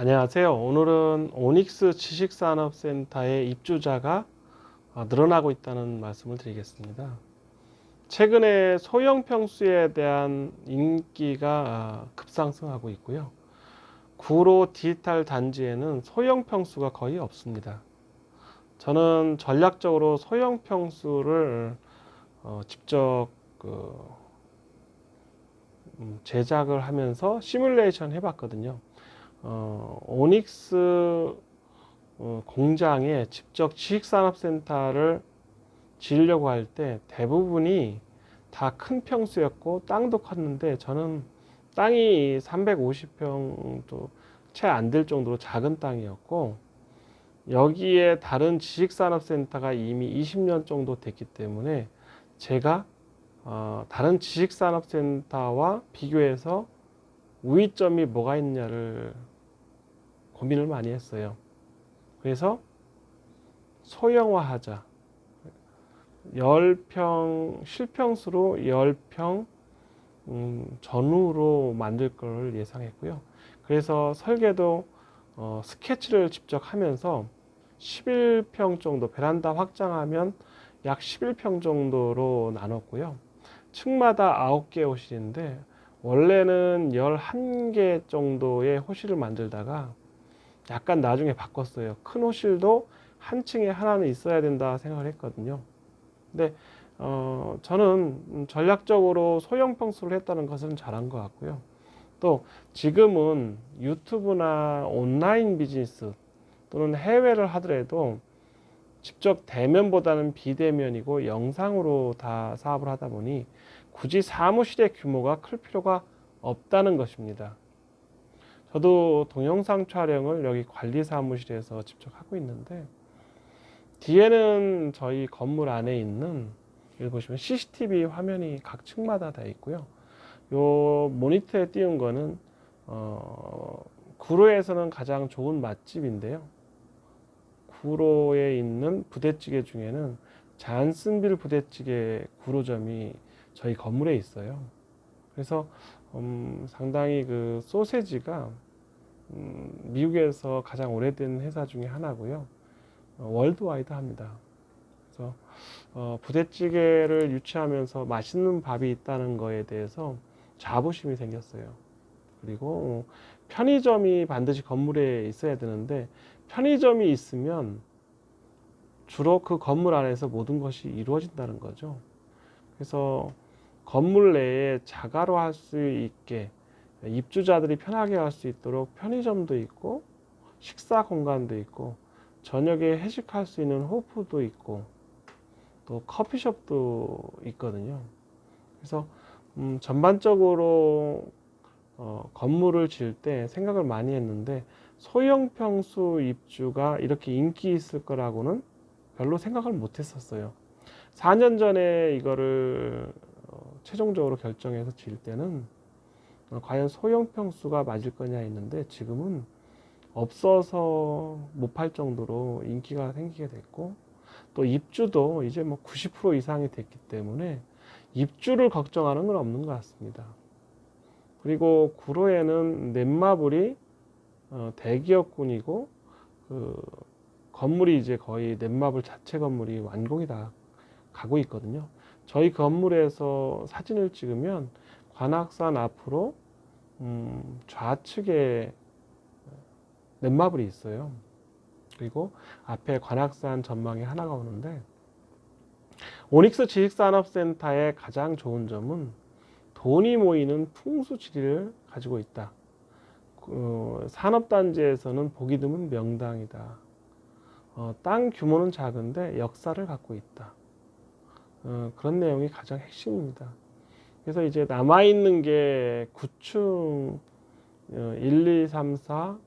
안녕하세요. 오늘은 오닉스 지식산업센터의 입주자가 어, 늘어나고 있다는 말씀을 드리겠습니다. 최근에 소형 평수에 대한 인기가 아, 급상승하고 있고요. 구로 디지털 단지에는 소형 평수가 거의 없습니다. 저는 전략적으로 소형 평수를 어, 직접 그, 음, 제작을 하면서 시뮬레이션 해봤거든요. 어, 오닉스 어, 공장에 직접 지식산업센터를 지으려고 할 때 대부분이 다 큰 평수였고 땅도 컸는데 저는 땅이 350평도 채 안 될 정도로 작은 땅이었고 여기에 다른 지식산업센터가 이미 20년 정도 됐기 때문에 제가 어, 다른 지식산업센터와 비교해서 우위점이 뭐가 있냐를 고민을 많이 했어요. 그래서 소형화하자. 10평, 실평수로 10평 음, 전후로 만들 걸 예상했고요. 그래서 설계도 어, 스케치를 직접 하면서 11평 정도, 베란다 확장하면 약 11평 정도로 나눴고요. 층마다 9개 호실인데 원래는 11개 정도의 호실을 만들다가 약간 나중에 바꿨어요. 큰 호실도 한 층에 하나는 있어야 된다 생각을 했거든요. 근데 어, 저는 전략적으로 소형 평수를 했다는 것은 잘한 것 같고요. 또 지금은 유튜브나 온라인 비즈니스 또는 해외를 하더라도 직접 대면보다는 비대면이고 영상으로 다 사업을 하다 보니 굳이 사무실의 규모가 클 필요가 없다는 것입니다. 저도 동영상 촬영을 여기 관리 사무실에서 직접 하고 있는데 뒤에는 저희 건물 안에 있는 여기 보시면 CCTV 화면이 각 층마다 다 있고요. 요 모니터에 띄운 거는 어, 구로에서는 가장 좋은 맛집인데요. 구로에 있는 부대찌개 중에는 잔슨빌 부대찌개 구로점이 저희 건물에 있어요. 그래서 음, 상당히 그 소세지가 음, 미국에서 가장 오래된 회사 중에 하나고요. 어, 월드와이드 합니다. 그래서 어, 부대찌개를 유치하면서 맛있는 밥이 있다는 거에 대해서 자부심이 생겼어요. 그리고 편의점이 반드시 건물에 있어야 되는데 편의점이 있으면 주로 그 건물 안에서 모든 것이 이루어진다는 거죠. 그래서 건물 내에 자가로 할 수 있게 입주자들이 편하게 할 수 있도록 편의점도 있고 식사 공간도 있고 저녁에 회식할 수 있는 호프도 있고 또 커피숍도 있거든요. 그래서 음, 전반적으로 어, 건물을 지을 때 생각을 많이 했는데 소형 평수 입주가 이렇게 인기 있을 거라고는 별로 생각을 못 했었어요. 4년 전에 이거를 어, 최종적으로 결정해서 지을 때는 어, 과연 소형 평수가 맞을 거냐 했는데 지금은 없어서 못 팔 정도로 인기가 생기게 됐고 또 입주도 이제 뭐 90% 이상이 됐기 때문에 입주를 걱정하는 건 없는 것 같습니다. 그리고 구로에는 넷마블이 어, 대기업군이고 그 건물이 이제 거의 넷마블 자체 건물이 완공이 다 가고 있거든요. 저희 건물에서 사진을 찍으면 관악산 앞으로 음, 좌측에 넷마블이 있어요. 그리고 앞에 관악산 전망이 하나가 오는데 오닉스 지식산업센터의 가장 좋은 점은 돈이 모이는 풍수지리를 가지고 있다. 어, 산업단지에서는 보기 드문 명당이다. 어, 땅 규모는 작은데 역사를 갖고 있다. 어, 그런 내용이 가장 핵심입니다. 그래서 이제 남아있는 게 9층 1, 2, 3, 4,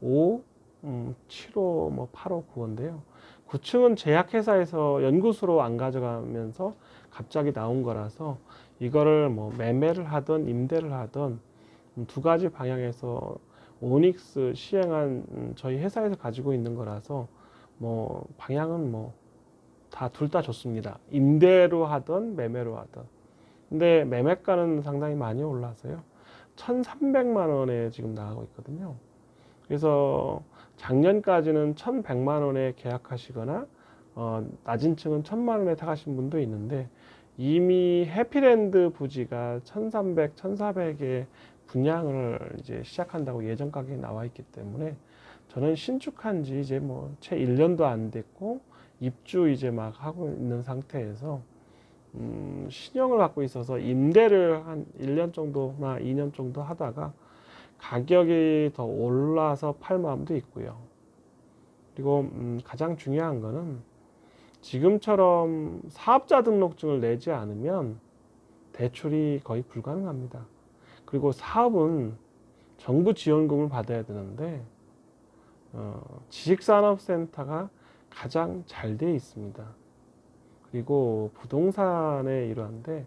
5, 음, 7호, 뭐 8호, 9호인데요. 9층은 제약회사에서 연구소로 안 가져가면서 갑자기 나온 거라서 이거를 뭐 매매를 하든 임대를 하든 두 가지 방향에서 오닉스 시행한 음, 저희 회사에서 가지고 있는 거라서 뭐 방향은 뭐 다 둘 다 좋습니다. 임대로 하든 매매로 하든. 근데 매매가는 상당히 많이 올라서요. 1,300만 원에 지금 나가고 있거든요. 그래서 작년까지는 1,100만 원에 계약하시거나 어, 낮은 층은 1,000만 원에 타가신 분도 있는데 이미 해피랜드 부지가 1,300, 1,400에 분양을 이제 시작한다고 예정 가격이 나와 있기 때문에 저는 신축한 지 이제 뭐 채 1년도 안 됐고 입주 이제 막 하고 있는 상태에서 음, 신용을 갖고 있어서 임대를 한 1년 정도나 2년 정도 하다가 가격이 더 올라서 팔 마음도 있고요. 그리고 음, 가장 중요한 거는 지금처럼 사업자 등록증을 내지 않으면 대출이 거의 불가능합니다. 그리고 사업은 정부 지원금을 받아야 되는데 어, 지식산업센터가 가장 잘 돼 있습니다. 그리고 부동산에 이러한데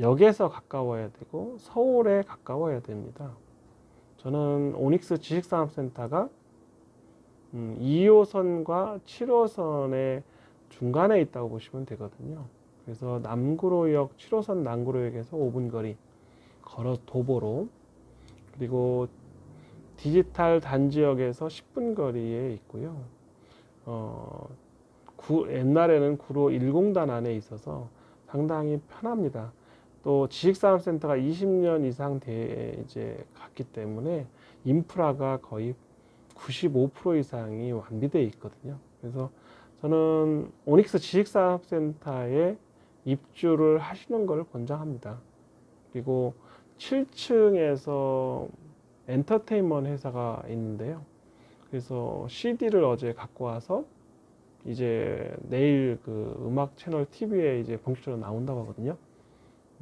역에서 가까워야 되고 서울에 가까워야 됩니다. 저는 오닉스 지식산업센터가 음, 2호선과 7호선의 중간에 있다고 보시면 되거든요. 그래서 남구로역 7호선 남구로역에서 5분 거리 걸어 도보로 그리고 디지털 단지역에서 10분 거리에 있고요. 어, 구, 옛날에는 구로 1공단 안에 있어서 상당히 편합니다. 또 지식산업센터가 20년 이상 돼 이제 갔기 때문에 인프라가 거의 95% 이상이 완비되어 있거든요. 그래서 저는 오닉스 지식산업센터에 입주를 하시는 것을 권장합니다. 그리고 7층에서 엔터테인먼트 회사가 있는데요. 그래서 CD를 어제 갖고 와서 이제 내일 그 음악 채널 TV에 이제 본격적으로 나온다고 하거든요.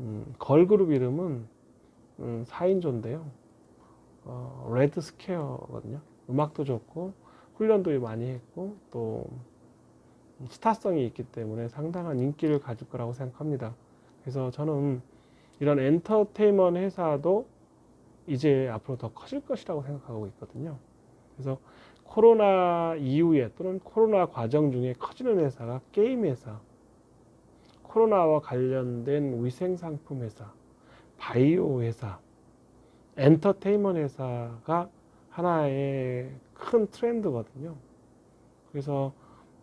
음, 걸그룹 이름은 음, 4인조인데요. 어, 레드 스퀘어거든요. 음악도 좋고 훈련도 많이 했고 또 스타성이 있기 때문에 상당한 인기를 가질 거라고 생각합니다. 그래서 저는 이런 엔터테인먼트 회사도 이제 앞으로 더 커질 것이라고 생각하고 있거든요. 그래서 코로나 이후에 또는 코로나 과정 중에 커지는 회사가 게임 회사, 코로나와 관련된 위생 상품 회사, 바이오 회사, 엔터테인먼트 회사가 하나의 큰 트렌드거든요. 그래서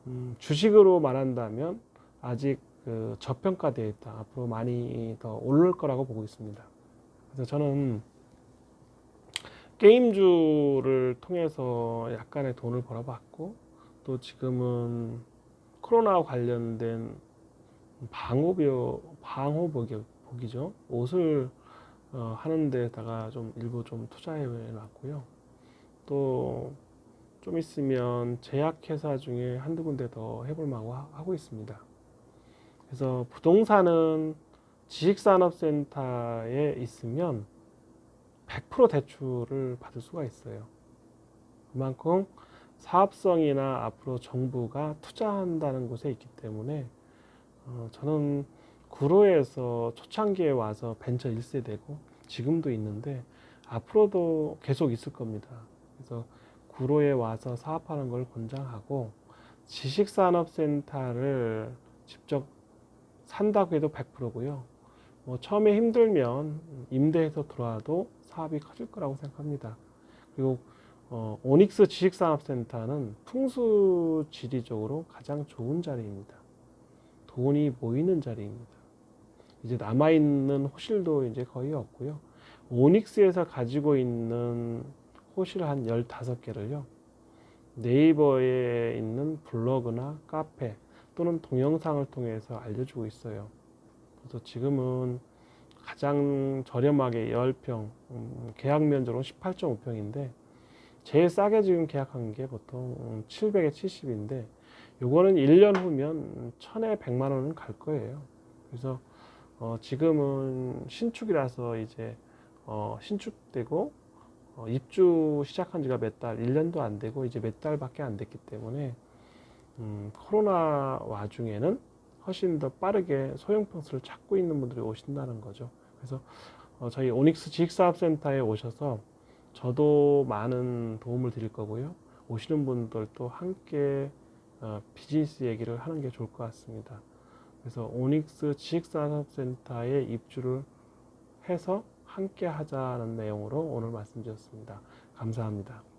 음, 주식으로 말한다면 아직 그 저평가되어 있다. 앞으로 많이 더 오를 거라고 보고 있습니다. 그래서 저는 게임주를 통해서 약간의 돈을 벌어봤고 또 지금은 코로나 관련된 방호비어 방호복이죠. 옷을 어, 하는 데다가 좀 일부 좀 투자해 놨고요. 또 좀 있으면 제약회사 중에 한두 군데 더 해볼 만하고 하고 있습니다. 그래서 부동산은 지식산업센터에 있으면 100% 대출을 받을 수가 있어요. 그만큼 사업성이나 앞으로 정부가 투자한다는 곳에 있기 때문에 어, 저는 구로에서 초창기에 와서 벤처 1세대고 지금도 있는데 앞으로도 계속 있을 겁니다. 그래서 구로에 와서 사업하는 걸 권장하고 지식산업센터를 직접 산다고 해도 100%고요. 뭐 처음에 힘들면 임대해서 들어와도 사업이 커질 거라고 생각합니다. 그리고 어, 오닉스 지식산업센터는 풍수 지리적으로 가장 좋은 자리입니다. 돈이 모이는 자리입니다. 이제 남아있는 호실도 이제 거의 없고요. 오닉스에서 가지고 있는 호실 한 15개를요. 네이버에 있는 블로그나 카페 또는 동영상을 통해서 알려주고 있어요. 그래서 지금은 가장 저렴하게 10평, 음, 계약 면적은 18.5평인데 제일 싸게 지금 계약한 게 보통 700에 70인데 요거는 1년 후면 1000에 100만 원은 갈 거예요. 그래서 어, 지금은 신축이라서 이제 어, 신축되고 어, 입주 시작한 지가 몇 달, 1년도 안 되고 이제 몇 달밖에 안 됐기 때문에 음, 코로나 와중에는 훨씬 더 빠르게 소형 평수를 찾고 있는 분들이 오신다는 거죠. 그래서 어, 저희 오닉스 지식사업센터에 오셔서 저도 많은 도움을 드릴 거고요. 오시는 분들도 함께 어, 비즈니스 얘기를 하는 게 좋을 것 같습니다. 그래서 오닉스 지식산업센터에 입주를 해서 함께 하자는 내용으로 오늘 말씀드렸습니다. 감사합니다.